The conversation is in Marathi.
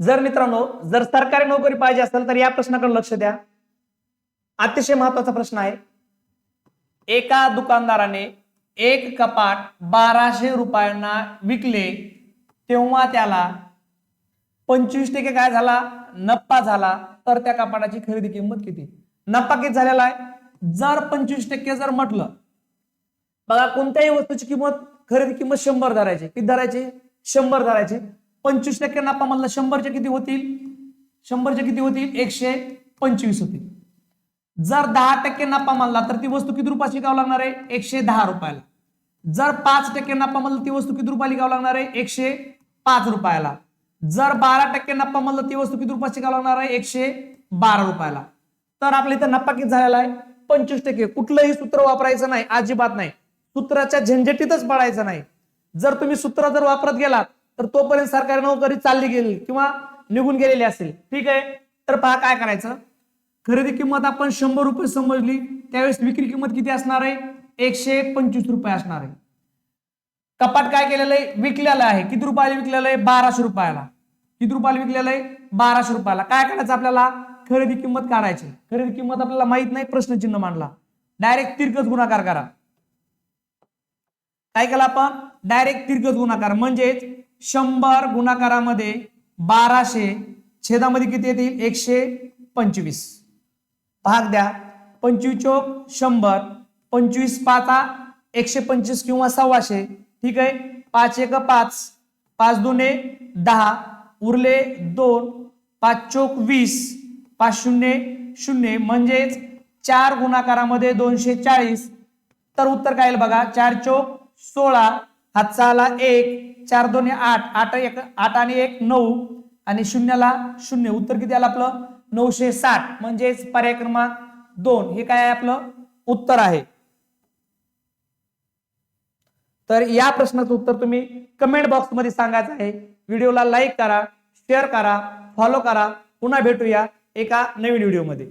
जर मित्रांनो जर सरकारी नोकरी पाहिजे असेल तर या प्रश्नाकडे लक्ष द्या. अतिशय महत्त्वाचा प्रश्न आहे. एका दुकानदाराने एक कपाट बाराशे रुपयांना विकले तेव्हा त्याला पंचवीस टक्के काय झाला? नफा झाला. तर त्या कपाटाची खरेदी किंमत किती? नफा किती झालेला आहे? जर पंचवीस टक्के जर म्हटलं बघा कोणत्याही वस्तूची किंमत खरेदी किंमत शंभर धरायची. किती धरायची? शंभर धरायची. पंचवीस टक्के नफा म्हणला शंभरचे किती होतील? शंभरचे किती होतील? एकशे पंचवीस होतील. जर दहा टक्के नफा मानला तर ती वस्तू किती रुपयाची विकावं लागणार आहे? एकशे दहा रुपयाला. जर पाच टक्के नफा म्हणलं ती वस्तू किती रुपयाला विकावं लागणार आहे? एकशे पाच रुपयाला. जर बारा टक्के नफा म्हणलं ती वस्तू किती रुपयाची विकावं लागणार आहे? एकशे बारा रुपयाला. तर आपल्या इथं नफा किती झालेला आहे? पंचवीस टक्के. कुठलंही सूत्र वापरायचं नाही अजिबात नाही. सूत्राच्या झंझटीतच पडायचं नाही. जर तुम्ही सूत्र जर वापरत गेलात तर तोपर्यंत सरकारी नोकरी चालली गेली किंवा निघून गेलेली असेल. ठीक आहे? तर पहा काय करायचं? खरेदी किंमत आपण शंभर रुपये समजली. त्यावेळेस विक्री किंमत किती असणार आहे? एकशे पंचवीस रुपये असणार आहे. कपाट काय केलेलं आहे? विकलेलं आहे. किती रुपयाला विकलेलं आहे? बाराशे रुपयाला. किती रुपयाला विकलेलं आहे? बाराशे रुपयाला. काय करायचं आपल्याला? खरेदी किंमत काढायची. खरेदी किंमत आपल्याला माहीत नाही प्रश्नचिन्ह मांडला. डायरेक्ट तिरकस गुणाकार करा. काय केला आपण? डायरेक्ट तिरकस गुणाकार. म्हणजेच शंभर गुणाकारामध्ये बाराशे छेदामध्ये किती येतील? एकशे पंचवीस. भाग द्या. पंचवीस चोक शंभर. पंचवीस पाचा एकशे पंचवीस किंवा सव्वाशे. ठीक आहे? पाच एक पाच. पाच दोने दहा. उरले दोन. पाच चोक वीस. पाच शून्य शून्य. म्हणजेच चार गुणाकारामध्ये दोनशे चाळीस. तर उत्तर काय बघा? चार चोक सोळा. हातचा आला एक चार दोन्ही आठ आठ एक आठ आणि एक नऊ. आणि शून्याला शून्य. उत्तर किती आलं आपलं? नऊशे साठ. म्हणजेच पर्याय क्रमांक दोन. हे काय आहे आपलं? उत्तर आहे. तर या प्रश्नाचं उत्तर तुम्ही कमेंट बॉक्समध्ये सांगायचं आहे. व्हिडिओला लाईक करा शेअर करा फॉलो करा. पुन्हा भेटूया एका नवीन व्हिडिओमध्ये.